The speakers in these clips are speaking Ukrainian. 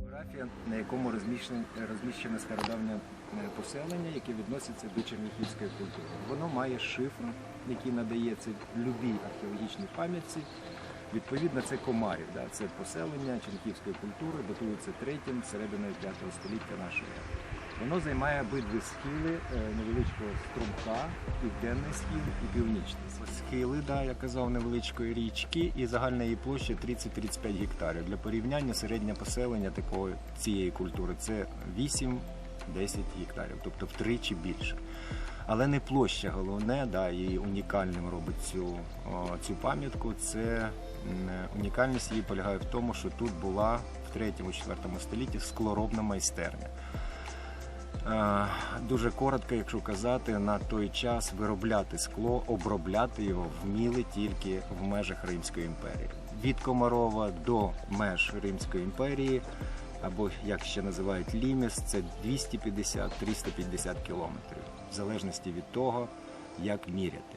Фотографія, на якому розміщене, стародавнє е, поселення, яке відноситься до черніхівської культури. Воно має шифр, який надається любій археологічній пам'ятці. Відповідно, це комарів, да, це поселення черніхівської культури, датується третім, серединою 5 століття нашої ери. Воно займає обидві схили е, невеличкого струмка, південний схил і північний. Схили, да, я казав, невеличкої річки, і загальна її площа 30-35 гектарів. Для порівняння середнє поселення такої цієї культури це 8-10 гектарів, тобто втричі більше. Але не площа головне, да, і унікальним робить цю, цю пам'ятку. Це унікальність її полягає в тому, що тут була в 3-4 столітті склоробна майстерня. Е, Дуже коротко, якщо казати, на той час виробляти скло, обробляти його вміли тільки в межах Римської імперії. Від Комарова до меж Римської імперії, або як ще називають ліміс, це 250-350 кілометрів, в залежності від того, як міряти.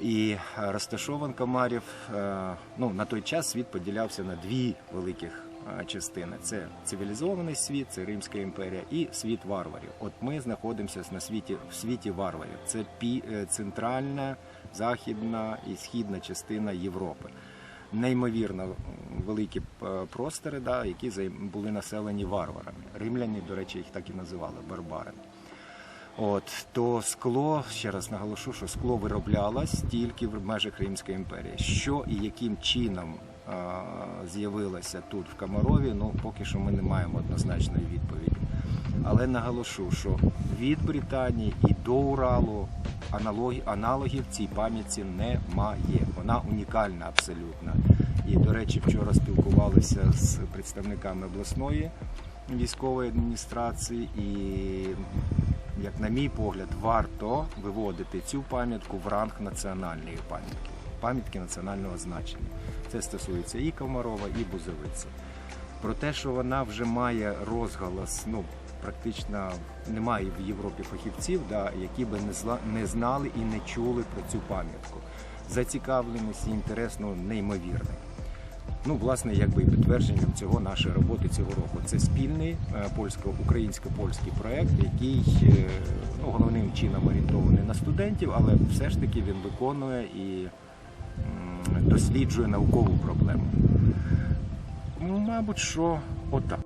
І розташован Комарів, е, ну, на той час світ поділявся на дві великих частини: це цивілізований світ, це Римська імперія, і світ варварів. От ми знаходимося на світі в світі варварів. Це пі, е, центральна, західна і східна частина Європи. Неймовірно великі е, простори, да, які були населені варварами. Римляні, до речі, їх так і називали барбарами. От то скло, ще раз наголошу, що скло вироблялось тільки в межах Римської імперії. Що і яким чином а, з'явилося тут в Камарові, ну поки що ми не маємо однозначної відповіді. Але наголошу, що від Британії і до Уралу аналогі, аналогів цій пам'ятці немає. Вона унікальна абсолютно. І, до речі, вчора спілкувалися з представниками обласної військової адміністрації і як на мій погляд, варто виводити цю пам'ятку в ранг національної пам'ятки, пам'ятки національного значення. Це стосується і Комарова, і Бузовиці. Про те, що вона вже має розголос, ну практично немає в Європі фахівців, да, які би не, зла, не знали і не чули про цю пам'ятку. Зацікавленість і інтерес ну, неймовірний. Ну, власне, якби і підтвердженням цього нашої роботи цього року. Це спільний е, польсько-українсько-польський проект, який е, ну, головним чином орієнтований на студентів, але все ж таки він виконує і досліджує наукову проблему. Ну, Мабуть, що отак.